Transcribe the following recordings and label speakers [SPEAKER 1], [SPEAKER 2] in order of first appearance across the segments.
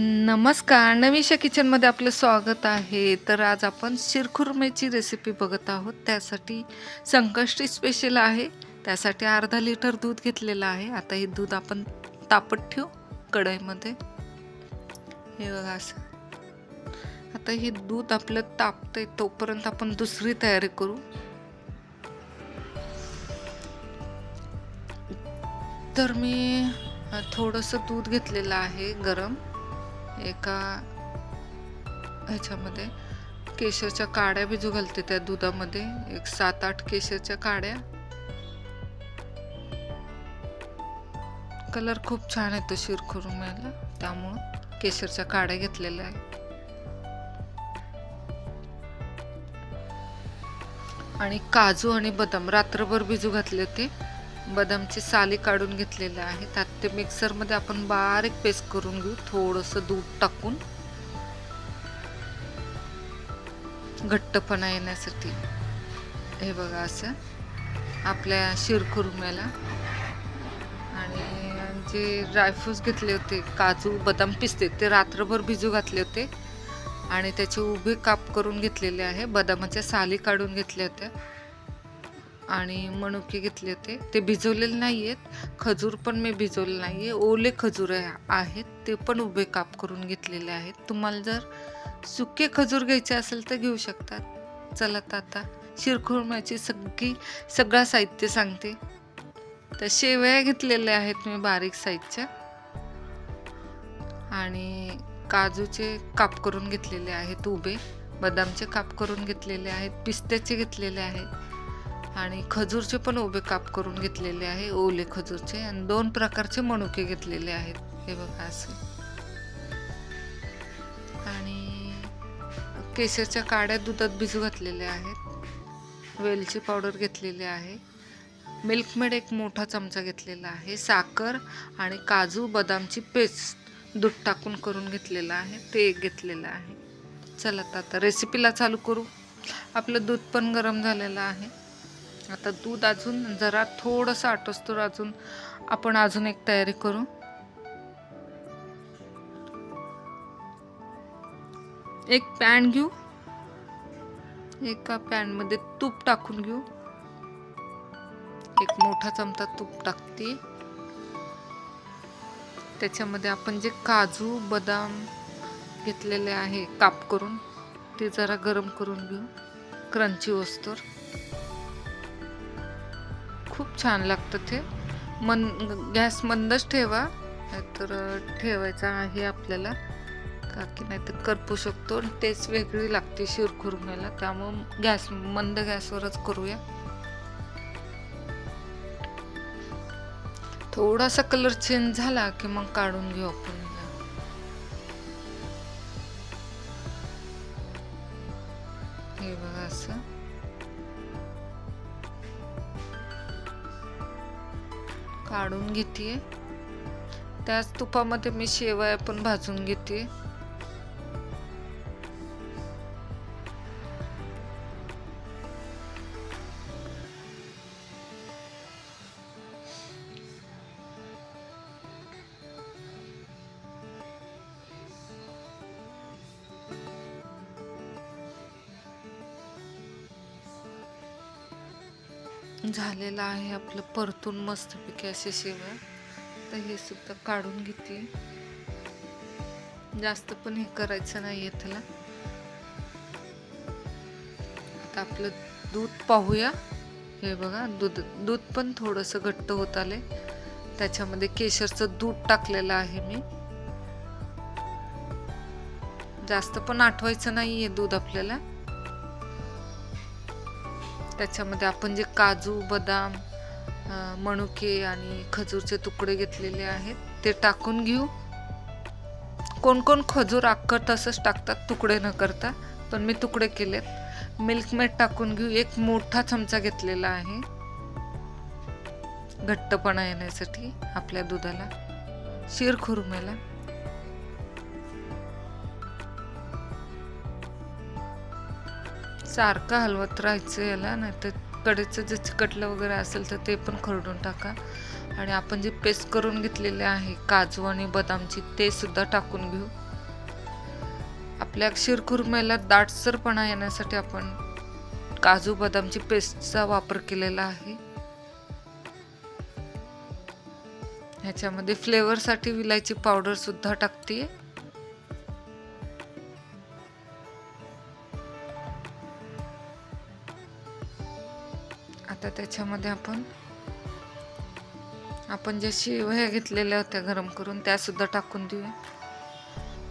[SPEAKER 1] नमस्कार. नवीशा किचनमध्ये आपलं स्वागत आहे. तर आज आपण शिरखुर्म्याची रेसिपी बघत आहोत. त्यासाठी संकष्टी स्पेशल आहे. त्यासाठी अर्धा लिटर दूध घेतलेलं आहे. आता हे दूध आपण तापत ठेवू कढईमध्ये. हे बघा असं. आता हे दूध आपलं तापतंय. तोपर्यंत आपण दुसरी तयारी करू. तर मी थोडंसं दूध घेतलेलं आहे गरम. एका ह्याच्यामध्ये केशरच्या काड्या भिजू घालते त्या दुधामध्ये. एक सात आठ केशरच्या काड्या. कलर खूप छान येतो शिरखुरम्याला त्यामुळं केशरच्या काड्या घेतलेल्या आहे आणि काजू आणि बदाम रात्रभर भिजू घातले होते. बदामची साली काढून घेतलेल्या आहेत त्यात ते मिक्सरमध्ये आपण बारीक पेस्ट करून घेऊ. थोडंसं दूध टाकून. घट्टपणा येण्यासाठी. हे बघा असं. आपल्या शिरखुरम्याला आणि जे ड्रायफ्रूट्स घेतले होते काजू बदाम पिस्ते ते रात्रभर भिजू घातले होते. आणि त्याचे उभे काप करून घेतलेले आहे. बदामाच्या साली काढून घेतल्या होत्या. आणि मनुके घेतले होते. ते भिजवलेले नाही आहेत खजूर पण मी भिजवले नाही आहे ओले खजूर आहेत. ते पण उभे काप करून घेतलेले आहेत. तुम्हाला जर सुके खजूर घ्यायचे असेल तर घेऊ शकतात. चला तर आता शिरखुरम्याची सगळी सगळं साहित्य सांगते. तर शेवया घेतलेल्या आहेत मी बारीक साईजच्या. आणि काजूचे काप करून घेतलेले आहेत उभे. बदामचे काप करून घेतलेले आहेत. पिस्त्याचे घेतलेले आहेत. आणि खजूरचे पण उभे काप करून घेतलेले आहे ओले खजूरचे. आणि दोन प्रकारचे मनुके घेतलेले आहेत. हे बघा असे. आणि केशरच्या काड्या दुधात भिजू घातलेल्या आहेत. वेलची पावडर घेतलेली आहे. मिल्कमेड एक मोठा चमचा घेतलेला आहे. साखर आणि काजू बदामची पेस्ट दूध टाकून करून घेतलेलं आहे. ते एक घेतलेलं आहे. चला तर आता रेसिपीला चालू करू. आपलं दूध पण गरम झालेलं आहे. आता दूध अजून जरा थोडंसं आटोस्तोर अजून. आपण अजून एक तयारी करू. एक पॅन घेऊ. एका पॅनमध्ये तूप टाकून घेऊ. एक मोठा चमचा तूप टाकते. त्याच्यामध्ये आपण जे काजू बदाम घेतलेले आहे काप करून ते जरा गरम करून घेऊ. क्रंची वस्तूर खूप छान लागतं ते. मन गॅस मंदच ठेवा. नाहीतर ठेवायचा आहे आपल्याला. का की नाही तर करपू शकतो. तेच वेगळी लागते शिरखुरम्याला त्यामुळं गॅस मंद गॅसवरच करूया. थोडासा कलर चेंज झाला की मग काढून घेऊ आपण हे बघा असं. काढून घेते त्याच तुपामध्ये मी शेवया पण भाजून घेते झालेलं आहे आपलं परतून मस्तपैकी असे शेवया तर हे सुद्धा काढून घेते. जास्त पण हे करायचं नाही आहे त्याला. आता आपलं दूध पाहूया. हे बघा दूध दूध पण थोडंसं घट्ट होत आले त्याच्यामध्ये केशरचं दूध टाकलेलं आहे मी. जास्त पण आठवायचं नाही आहे दूध आपल्याला. त्याच्यामध्ये आपण जे काजू बदाम मणुके मनुके आणि खजूरचे तुकडे घेतलेले आहेत ते टाकून घेऊ. कोण कोण खजूर अख्खं तसंच टाकतात तुकडे न करता पण मी तुकडे केलेत. मिल्कमेट टाकून घेऊ. एक मोठा चमचा घेतलेला आहे. घट्टपणा येण्यासाठी आपल्या दुधाला. शिरखुरमेला सारखं हलवत राहायचं याला नाहीतर कडेचं जे चिकटलं वगैरे असेल तर ते पण खरडून टाका. आणि आपण जे पेस्ट करून घेतलेले आहे काजू आणि बदामची ते सुद्धा टाकून घेऊ. आपल्या शिरखुरम्याला दाटसरपणा येण्यासाठी आपण काजू बदामची पेस्टचा वापर केलेला आहे. ह्याच्यामध्ये फ्लेवरसाठी विलायची पावडर सुद्धा टाकते आता त्याच्यामध्ये आपण. आपण ज्या शिवया घेतलेल्या होत्या गरम करून त्या सुद्धा टाकून देऊया.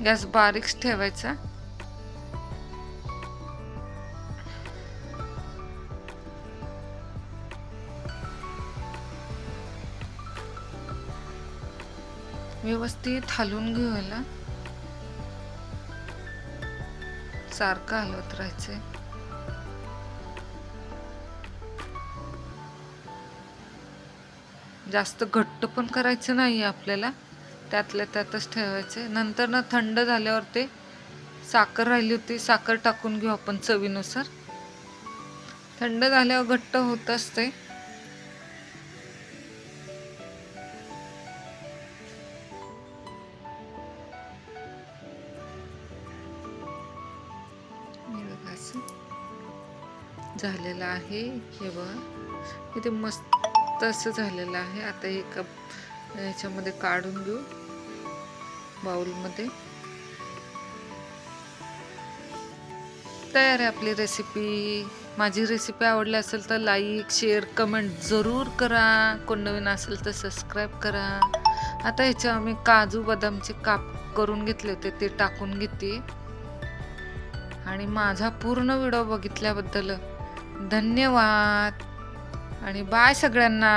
[SPEAKER 1] गॅस बारीक ठेवायचा. व्यवस्थित हलवून घेऊयाला. सारखं हलवत राहायचंय. जास्त घट्ट पण करायचं नाही आहे आपल्याला. त्यातल्या त्यातच ठेवायचे नंतर ना थंड झाल्यावर ते साखर राहिली होती साखर टाकून घेऊ आपण चवीनुसार. थंड झाल्यावर घट्ट होत असते. झालेलं आहे. हे बघा. किती मस्त असं झालेलं आहे. आता हे कप ह्याच्यामध्ये काढून घेऊ बाउलमध्ये. तयार आहे आपली रेसिपी माझी रेसिपी आवडली असेल तर लाईक शेअर कमेंट जरूर करा. कोण नवीन असेल तर सबस्क्राईब करा. आता ह्याच्या आम्ही काजू बदामचे काप करून घेतले होते ते टाकून घेते. आणि माझा पूर्ण व्हिडिओ बघितल्याबद्दल धन्यवाद. आणि बाय सगळ्यांना.